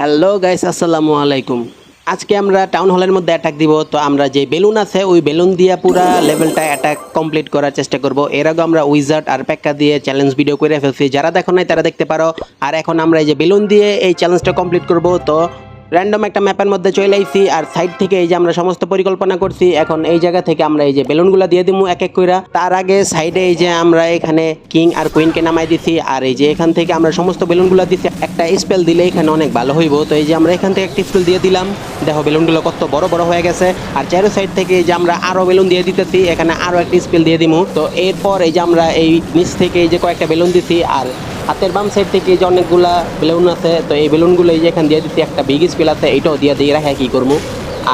Hello guys আসসালামু আলাইকুম। আজকে আমরা টাউন হলের মধ্যে অ্যাটাক দিব। তো আমরা যে বেলুন আছে, ওই বেলুন দিয়ে পুরা লেভেলটা অ্যাটাক কমপ্লিট করার চেষ্টা করব। এর আগে আমরা উইজার্ড আর প্যাক্কা দিয়ে চ্যালেঞ্জ ভিডিও করে ফেলছি। যারা দেখো নাই, তারা দেখতে পারো। আর এখন আমরা এই যে বেলুন দিয়ে এই চ্যালেঞ্জটা কমপ্লিট করব। তো র্যান্ডম একটা ম্যাপের মধ্যে চলে আইছি, আর সাইড থেকে এই যে আমরা সমস্ত পরিকল্পনা করছি, এখন এই জায়গা থেকে আমরা এই যে বেলুনগুলো দিয়ে দিমু এক এক কইরা। তার আগে সাইডে এই যে আমরা এখানে কিং আর কুইনকে নামাই দিছি, আর এই যে এখান থেকে আমরা সমস্ত বেলুনগুলো দিছি, একটা স্পেল দিলে এখানে অনেক ভালো হইব। তো এই যে আমরা এখান থেকে একটা স্পেল দিয়ে দিলাম। দেখো বেলুনগুলো কত বড় বড় হয়ে গেছে। আর চারো সাইড থেকে এই যে আমরা আরও বেলুন দিয়ে দিতেছি, এখানে আরও একটা স্পেল দিয়ে দিমু। তো এরপর এই যে আমরা এই নিচ থেকে এই যে কয়েকটা বেলুন দিছি, আর হাতের বাম সাইড থেকে যে অনেকগুলা বেলুন আছে, তো এই বেলুনগুলো এই যে এখান দিয়ে দিতে একটা বিগ স্পিল আছে, এইটাও দিয়ে দিয়ে রাখা কি করব?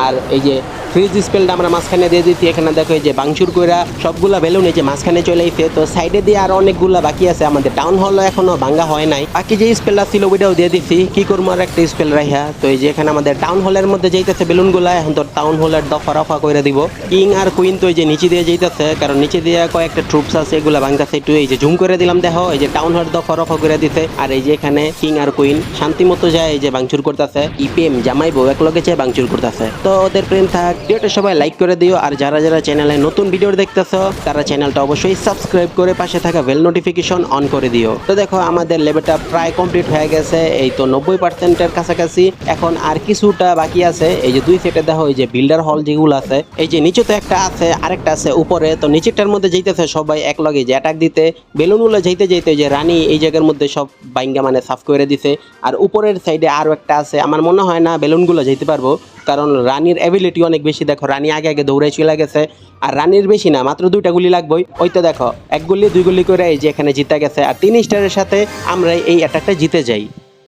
আর এই যে ফ্রিজ স্পেলটা আমরা মাঝখানে দিয়ে দিচ্ছি এখানে দেখো এই যে বাংচুর কইরা সবগুলা বেলুন এই যে মাঝখানে চলে আইছে। তো সাইডে দিয়ে আর অনেকগুলা বাকি আছে। আমাদের টাউন হল এখনও ভাঙ্গা হয় নাই। বাকি যে স্পেলটা ছিল ওইটাও দিয়ে দিচ্ছি কি করব আর একটা স্পেল রাইহা? তো এই যে এখানে আমাদের টাউন হলের মধ্যে যাইতেছে বেলুনগুলা। এখন তো টাউন হলের দফা রফা করে দিব। কিং আর কুইন তো এই যে নিচে দিয়ে যাইতেছে। কারণ নিচে দিয়ে কয়েকটা ট্রুপস আছে, এগুলা ভাঙ্গাছে একটু এই যে জুম করে দিলাম, দেখো। এই যে টাউন হল দফা রফা করে দিছে। আর এই যে এখানে কিং আর কুইন শান্তি মতো যায়, এই যে বাংচুর করতেছে। ইপিএম জামাই বউ এক লগে চেয়ে বাংচুর করতেছে। তো ওদের প্রেম থাক। ভিডিওটা সবাই লাইক করে দিও। আর যারা যারা চ্যানেলে নতুন ভিডিও দেখতেছো, তারা চ্যানেলটা অবশ্যই সাবস্ক্রাইব করে পাশে থাকা বেল নোটিফিকেশন অন করে দিও। তো দেখো, আমাদের লেভেলটা প্রায় কমপ্লিট হয়ে গেছে। এই তো নব্বই পার্সেন্টের কাছাকাছি। এখন আর কিছুটা বাকি আছে। এই যে দুই সেটে দেখো, এই যে বিল্ডার হল যেগুলো আছে, এই যে নিচে তো একটা আছে, আরেকটা আছে উপরে। তো নিচেরটার মধ্যে যাইতেছে সবাই এক লগে যে অ্যাটাক দিতে। বেলুনগুলো যাইতে যাইতে যে রানী এই জায়গার মধ্যে সব বাইঙ্গা মানে সাফ করে দিছে। আর উপরের সাইডে আরও একটা আছে। আমার মনে হয় না বেলুনগুলো যাইতে পারব, কারণ রানীর অ্যাবিলিটি অনেক বেশি, দেখো, রানী আগে আগে দৌড়ে চলে গেছে। আর রানীর বেশি না, মাত্র দুইটা গুলি লাগবে ওই তো দেখো, এক গুলি, দুই গুলি করে এই যে এখানে জিতে গেছে। আর তিন স্টারের সাথে আমরা এই অ্যাটাকটা জিতে যাই।